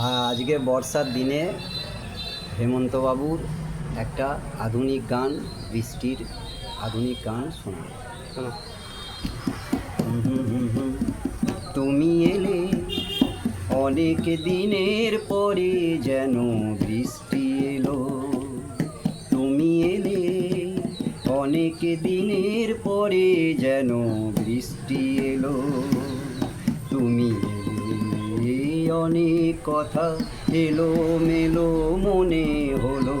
হ্যাঁ আজকে বর্ষার দিনে হেমন্তবাবুর একটা আধুনিক গান, বৃষ্টির আধুনিক গান শোনা। তুমি এলে অনেক দিনের পরে যেন বৃষ্টি এলো। তুমি এলে অনেক দিনের পরে যেন বৃষ্টি এলো। তুমি অনেক কথা এলো মেলো মনে হলো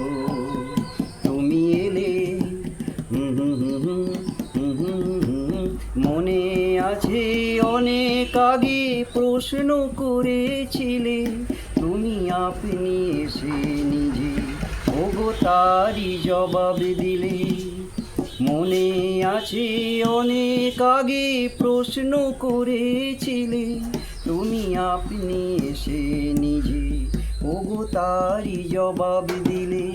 তুমি এলে। মনে আছে অনেক আগে প্রশ্ন করেছিলে, তুমি আপনি এসে নিজে ওগো তারই জবাব দিলে মনে আছে অনেক আগে প্রশ্ন করেছিলে আপনি এসে নিজে, ওগো তারই জবাব দিলে।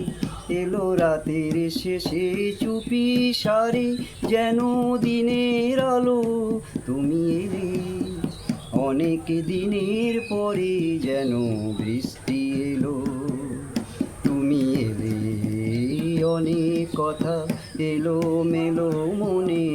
এলো রাতের শেষে চুপি সারে, যেন দিনের আলো তুমি এলে। অনেক দিনের পরে যেন বৃষ্টি এলো, তুমি এলে। অনেক কথা এলো মেলো মনে